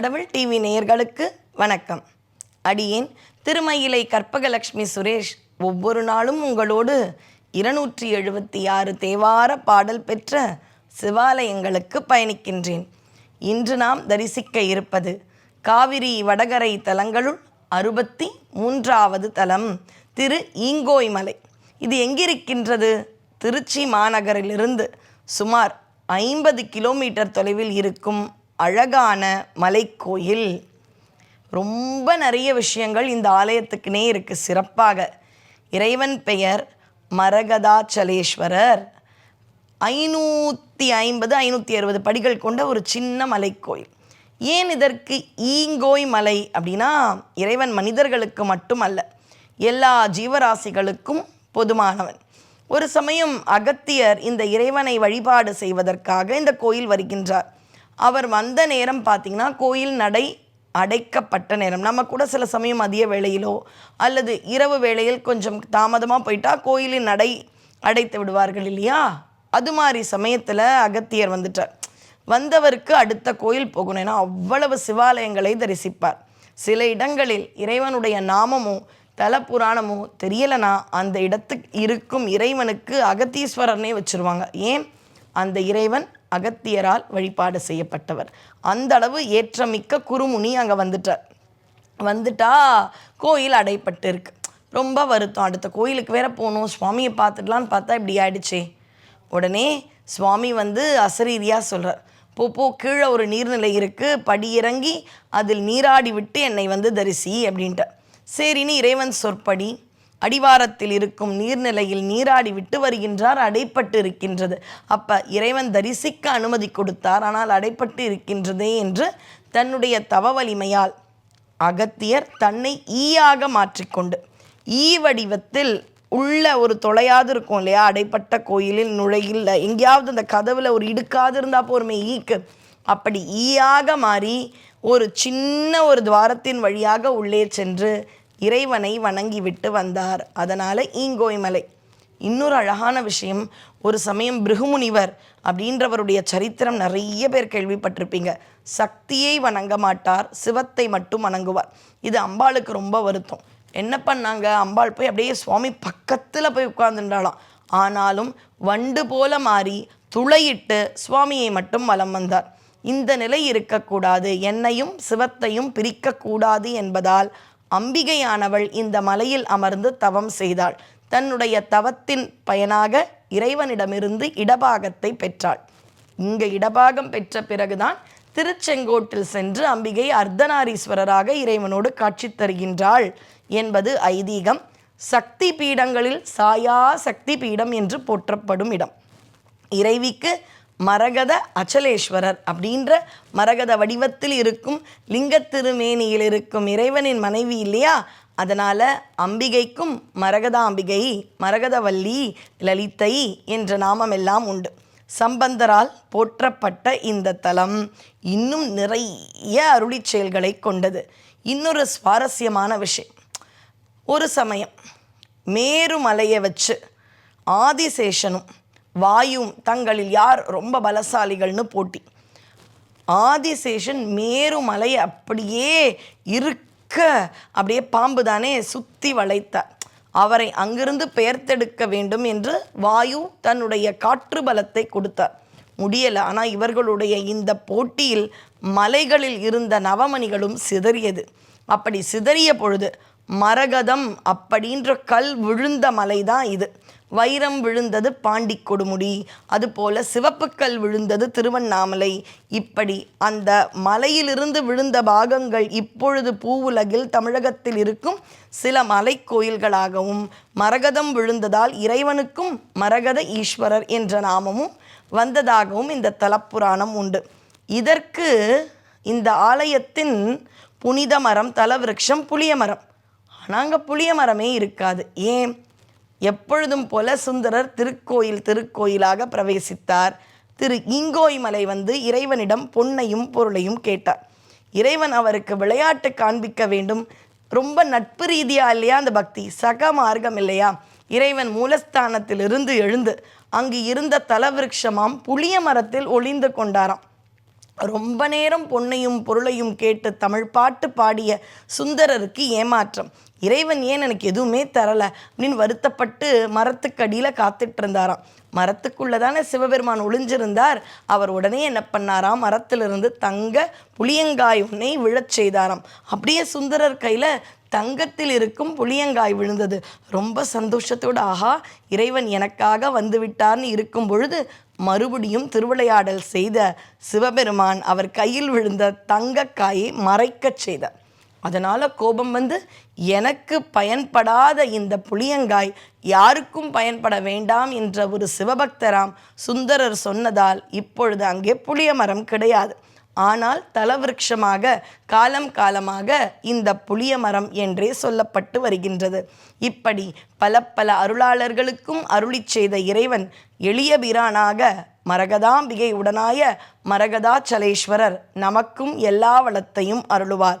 கடவுள் டிவி நேயர்களுக்கு வணக்கம். அடியேன் திருமயிலை கற்பகலட்சுமி சுரேஷ் ஒவ்வொரு நாளும் உங்களோடு இருநூற்றி எழுபத்தி ஆறு தேவார பாடல் பெற்ற சிவாலயங்களுக்கு பயணிக்கின்றேன். இன்று நாம் தரிசிக்க இருப்பது காவிரி வடகரை தலங்களுள் அறுபத்தி மூன்றாவது தலம் திரு ஈங்கோய் மலை இது எங்கிருக்கின்றது? திருச்சி மாநகரிலிருந்து சுமார் ஐம்பது கிலோமீட்டர் தொலைவில் இருக்கும் அழகான மலைக்கோயில். ரொம்ப நிறைய விஷயங்கள் இந்த ஆலயத்துக்குனே இருக்குது சிறப்பாக. இறைவன் பெயர் மரகதாச்சலேஸ்வரர். ஐநூற்றி ஐம்பது ஐநூற்றி அறுபது படிகள் கொண்ட ஒரு சின்ன மலைக்கோயில். ஏன் இதற்கு ஈங்கோய் மலை அப்படின்னா இறைவன் மனிதர்களுக்கு மட்டுமல்ல எல்லா ஜீவராசிகளுக்கும் பொதுமானவன். ஒரு சமயம் அகத்தியர் இந்த இறைவனை வழிபாடு செய்வதற்காக இந்த கோயில் வருகின்றார். அவர் வந்த நேரம் பார்த்திங்கன்னா கோயில் நடை அடைக்கப்பட்ட நேரம். நம்ம கூட சில சமயம் மதிய வேளையிலோ அல்லது இரவு வேளையில் கொஞ்சம் தாமதமாக போயிட்டா கோயிலின் நடை அடைத்து விடுவார்கள் இல்லையா? அது மாதிரி சமயத்தில் அகத்தியர் வந்துட்டார். வந்தவருக்கு அடுத்த கோயில் போகணும். ஏன்னா அவ்வளவு சிவாலயங்களை தரிசிப்பார். சில இடங்களில் இறைவனுடைய நாமமோ தல புராணமோ தெரியலனா அந்த இடத்துக்கு இருக்கும் இறைவனுக்கு அகத்தீஸ்வரர்னே வச்சிருவாங்க. ஏன்? அந்த இறைவன் அகத்தியரால் வழிபாடு செய்யப்பட்டவர். அந்த அளவு ஏற்றமிக்க குருமுனி அங்கே வந்துட்டார். வந்துட்டா கோயில் அடைப்பட்டு இருக்கு ரொம்ப வருத்தம். அடுத்த கோயிலுக்கு வேற போகணும். சுவாமியை பார்த்துடலான்னு பார்த்தா இப்படி ஆயிடுச்சே. உடனே சுவாமி வந்து அசரீதியாக சொல்கிறார் போ போ கீழே ஒரு நீர்நிலை இருக்குது படியிறங்கி அதில் நீராடி விட்டு என்னை வந்து தரிசி அப்படின்ட்டு சரின்னு இறைவன் சொற்படி. அடிவாரத்தில் இருக்கும் நீர்நிலையில் நீராடி விட்டு வருகின்றார் அடைப்பட்டு இருக்கின்றது அப்ப இறைவன் தரிசிக்க அனுமதி கொடுத்தார் ஆனால் அடைப்பட்டு இருக்கின்றதே என்று தன்னுடைய தவ வலிமையால் அகத்தியர் தன்னை ஈயாக மாற்றிக்கொண்டு ஈ வடிவத்தில் உள்ள ஒரு தொலையாது இருக்கும் இல்லையா அடைப்பட்ட கோயிலில் நுழையில் எங்கேயாவது அந்த கதவுல ஒரு இடுக்காது இருந்தால் போருமே ஈக்கு. அப்படி ஈயாக மாறி ஒரு சின்ன ஒரு துவாரத்தின் வழியாக உள்ளே சென்று இறைவனை வணங்கிவிட்டு வந்தார். அதனால் ஈங்கோய் மலை இன்னொரு அழகான விஷயம் ஒரு சமயம் பிருகுமுனிவர் அப்படின்றவருடைய சரித்திரம் நிறைய பேர் கேள்விப்பட்டிருப்பீங்க. சக்தியை வணங்க மாட்டார் சிவத்தை மட்டும் வணங்குவார். இது அம்பாளுக்கு ரொம்ப வருத்தம். என்ன பண்ணாங்க? அம்பாள் போய் அப்படியே சுவாமி பக்கத்தில் போய் உட்கார்ந்துட்டாளாம். ஆனாலும் வண்டு போல மாறி துளையிட்டு சுவாமியை மட்டும் வலம் வந்தார். இந்த நிலை இருக்கக்கூடாது. என்னையும் சிவத்தையும் பிரிக்கக்கூடாது என்பதால் அம்பிகையானவள் இந்த மலையில் அமர்ந்து தவம் செய்தாள். தன்னுடைய தவத்தின் பயனாக இறைவனிடமிருந்து இடபாகத்தை பெற்றாள். இங்கு இடபாகம் பெற்ற பிறகுதான் திருச்செங்கோட்டில் சென்று அம்பிகை அர்த்தநாரீஸ்வரராக இறைவனோடு காட்சி தருகின்றாள் என்பது ஐதீகம். சக்தி பீடங்களில் சாயா சக்தி பீடம் என்று போற்றப்படும் இடம். இறைவிக்கு மரகத அச்சலேஸ்வரர் அப்படின்ற மரகத வடிவத்தில் இருக்கும் லிங்கத்திருமேனியில் இருக்கும் இறைவனின் மனைவி இல்லையா? அதனால் அம்பிகைக்கும் மரகதாம்பிகை மரகதவல்லி லலிதை என்ற நாமம் எல்லாம் உண்டு. சம்பந்தரால் போற்றப்பட்ட இந்த தலம் இன்னும் நிறைய அருளி செயல்களை கொண்டது. இன்னொரு சுவாரஸ்யமான விஷயம். ஒரு சமயம் மேருமலையை வச்சு ஆதிசேஷனும் வாயும் தங்களில் யார் ரொம்ப பலசாலிகள்னு போட்டி. ஆதிசேஷன் மேருமலை அப்படியே இருக்க அப்படியே பாம்பு தானே சுற்றி வளைத்தார். அவரை அங்கிருந்து பெயர்த்தெடுக்க வேண்டும் என்று வாயு தன்னுடைய காற்று பலத்தை கொடுத்தார். முடியலை ஆனால் இவர்களுடைய இந்த போட்டியில் மலைகளில் இருந்த நவமணிகளும் சிதறியது. அப்படி சிதறிய பொழுது மரகதம் அப்படின்ற கல் விழுந்த மலை தான் இது. வைரம் விழுந்தது பாண்டி கொடுமுடி. அதுபோல சிவப்புக்கல் விழுந்தது திருவண்ணாமலை. இப்படி அந்த மலையிலிருந்து விழுந்த பாகங்கள் இப்பொழுது பூவுலகில் தமிழகத்தில் இருக்கும் சில மலை கோயில்களாகவும் மரகதம் விழுந்ததால் இறைவனுக்கும் மரகத ஈஸ்வரர் என்ற நாமமும் வந்ததாகவும் இந்த தலப்புராணம் உண்டு. இதற்கு இந்த ஆலயத்தின் புனித மரம் தலவிருட்சம் புளிய மரம். நாங்கள் புளிய மரமே இருக்காது. ஏன்? எப்பொழுதும் போல சுந்தரர் திருக்கோயில் திருக்கோயிலாக பிரவேசித்தார். திரு இங்கோய் மலை வந்து இறைவனிடம் பொன்னையும் பொருளையும் கேட்டார். இறைவன் அவருக்கு விளையாட்டு காண்பிக்க வேண்டும். ரொம்ப நட்பு ரீதியா இல்லையா அந்த பக்தி? சக மார்க்கம் இல்லையா? இறைவன் மூலஸ்தானத்திலிருந்து எழுந்து அங்கு இருந்த தலவிருட்சமாம் புளிய மரத்தில் ஒளிந்து கொண்டாராம். ரொம்ப நேரம் பொன்னையும் பொருளையும் கேட்டு தமிழ் பாட்டு பாடிய சுந்தரருக்கு ஏமாற்றம். இறைவன் ஏன் எனக்கு எதுவுமே தரலை அப்படின்னு வருத்தப்பட்டு மரத்துக்கடியில் காத்துட்டு இருந்தாராம் மரத்துக்குள்ளே தானே சிவபெருமான் ஒளிஞ்சிருந்தார். அவர் உடனே என்ன பண்ணாராம்? மரத்திலிருந்து தங்க புளியங்காய் உன்னை விழச் செய்தாராம். அப்படியே சுந்தரர் கையில் தங்கத்தில் இருக்கும் புளியங்காய் விழுந்தது. ரொம்ப சந்தோஷத்தோடு ஆஹா இறைவன் எனக்காக வந்து விட்டார்னு இருக்கும் பொழுது மறுபடியும் திருவிளையாடல் செய்த சிவபெருமான் அவர் கையில் விழுந்த தங்கக்காயை மறைக்கச் செய்தார். அதனால் கோபம் வந்து எனக்கு பயன்படாத இந்த புளியங்காய் யாருக்கும் பயன்பட வேண்டாம் என்ற ஒரு சிவபக்தராம் சுந்தரர் சொன்னதால் இப்பொழுது அங்கே புளிய மரம் கிடையாது. ஆனால் தலவிருட்சமாக காலம் காலமாக இந்த புளிய மரம் என்றே சொல்லப்பட்டு வருகின்றது. இப்படி பல பல அருளாளர்களுக்கும் அருளிச் செய்த இறைவன் எளிய பிரானாக மரகதாம்பிகை உடனாய மரகதாச்சலேஸ்வரர் நமக்கும் எல்லா வளத்தையும் அருளுவார்.